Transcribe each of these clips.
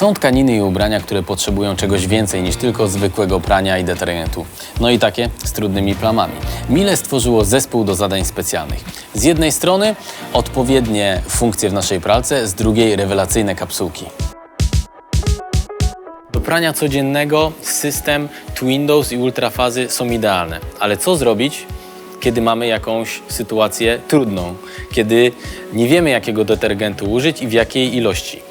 Są tkaniny i ubrania, które potrzebują czegoś więcej niż tylko zwykłego prania i detergentu. No i takie z trudnymi plamami. Miele stworzyło zespół do zadań specjalnych. Z jednej strony odpowiednie funkcje w naszej pralce, z drugiej rewelacyjne kapsułki. Do prania codziennego system Twindows i ultrafazy są idealne. Ale co zrobić, kiedy mamy jakąś sytuację trudną, kiedy nie wiemy jakiego detergentu użyć i w jakiej ilości?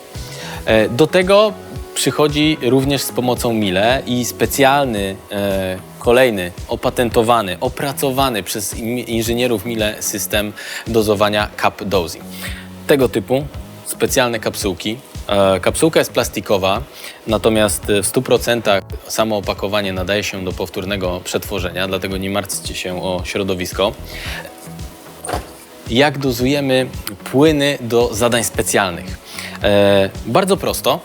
E, Do tego przychodzi również z pomocą Miele i specjalny, e, kolejny, opatentowany, opracowany przez inżynierów Miele system dozowania cup dosing. Tego typu specjalne kapsułki. E, Kapsułka jest plastikowa, natomiast w 100% samo opakowanie nadaje się do powtórnego przetworzenia, dlatego nie martwcie się o środowisko jak dozujemy płyny do zadań specjalnych. E, bardzo prosto.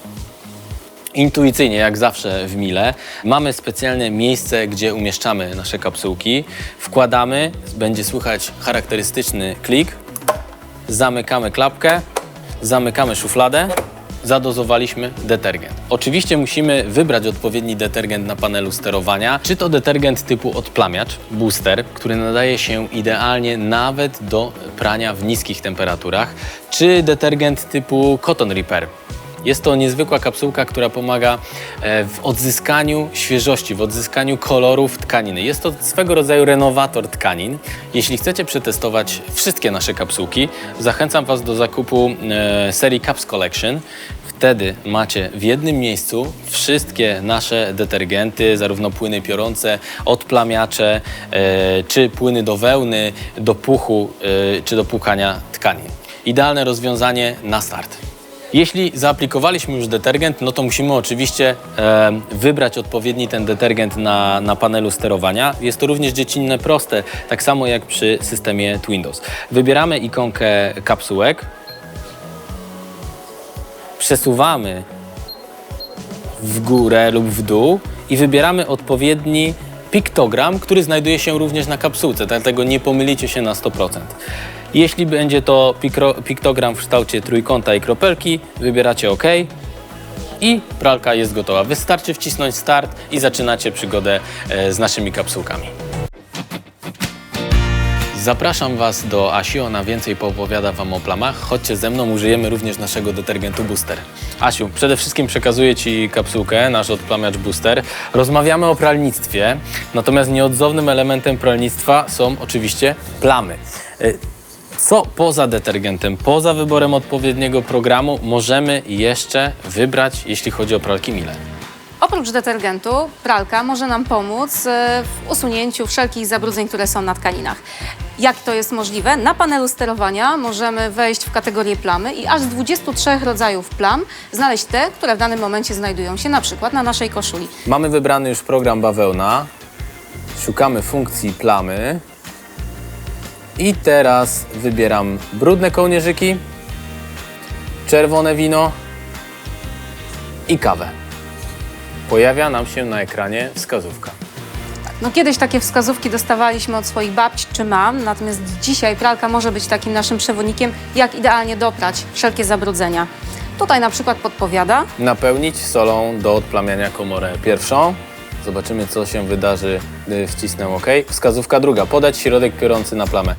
Intuicyjnie, jak zawsze w Mile, mamy specjalne miejsce, gdzie umieszczamy nasze kapsułki. Wkładamy, będzie słychać charakterystyczny klik, zamykamy klapkę, zamykamy szufladę, zadozowaliśmy detergent. Oczywiście musimy wybrać odpowiedni detergent na panelu sterowania, czy to detergent typu odplamiacz, booster, który nadaje się idealnie nawet do prania w niskich temperaturach, czy detergent typu cotton repair, jest to niezwykła kapsułka, która pomaga e, w odzyskaniu świeżości, w odzyskaniu kolorów tkaniny. Jest to swego rodzaju renowator tkanin. Jeśli chcecie przetestować wszystkie nasze kapsułki, zachęcam Was do zakupu e, serii Caps Collection. Wtedy macie w jednym miejscu wszystkie nasze detergenty, zarówno płyny piorące, odplamiacze, e, czy płyny do wełny, do puchu, czy do płukania tkanin. Idealne rozwiązanie na start. Jeśli zaaplikowaliśmy już detergent, no to musimy oczywiście e, wybrać odpowiedni ten detergent na, na panelu sterowania. Jest to również dziecinne proste, tak samo jak przy systemie Twindows. Wybieramy ikonkę kapsułek, przesuwamy w górę lub w dół i wybieramy odpowiedni piktogram, który znajduje się również na kapsułce, dlatego nie pomylicie się na 100%. Jeśli będzie to piktogram w kształcie trójkąta i kropelki, wybieracie OK i pralka jest gotowa. Wystarczy wcisnąć start i zaczynacie przygodę e, z naszymi kapsułkami. Zapraszam Was do Asi, ona więcej poopowiada Wam o plamach. Chodźcie ze mną, użyjemy również naszego detergentu Booster. Asiu, przede wszystkim przekazuję Ci kapsułkę, nasz odplamiacz Booster. Rozmawiamy o pralnictwie, natomiast nieodzownym elementem pralnictwa są oczywiście plamy. Co poza detergentem, poza wyborem odpowiedniego programu możemy jeszcze wybrać, jeśli chodzi o pralki Miele? Oprócz detergentu, pralka może nam pomóc e, w usunięciu wszelkich zabrudzeń, które są na tkaninach. Jak to jest możliwe? Na panelu sterowania możemy wejść w kategorię plamy i aż z 23 rodzajów plam znaleźć te, które w danym momencie znajdują się na przykład na naszej koszuli. Mamy wybrany już program bawełna. Szukamy funkcji plamy. I teraz wybieram brudne kołnierzyki, czerwone wino i kawę. Pojawia nam się na ekranie wskazówka. No kiedyś takie wskazówki dostawaliśmy od swoich babci czy mam, natomiast dzisiaj pralka może być takim naszym przewodnikiem, jak idealnie doprać wszelkie zabrudzenia. Tutaj na przykład podpowiada, Napełnić solą do odplamiania komorę pierwszą. Zobaczymy, co się wydarzy, gdy wcisnę OK. Wskazówka druga. Podać środek piorący na plamę.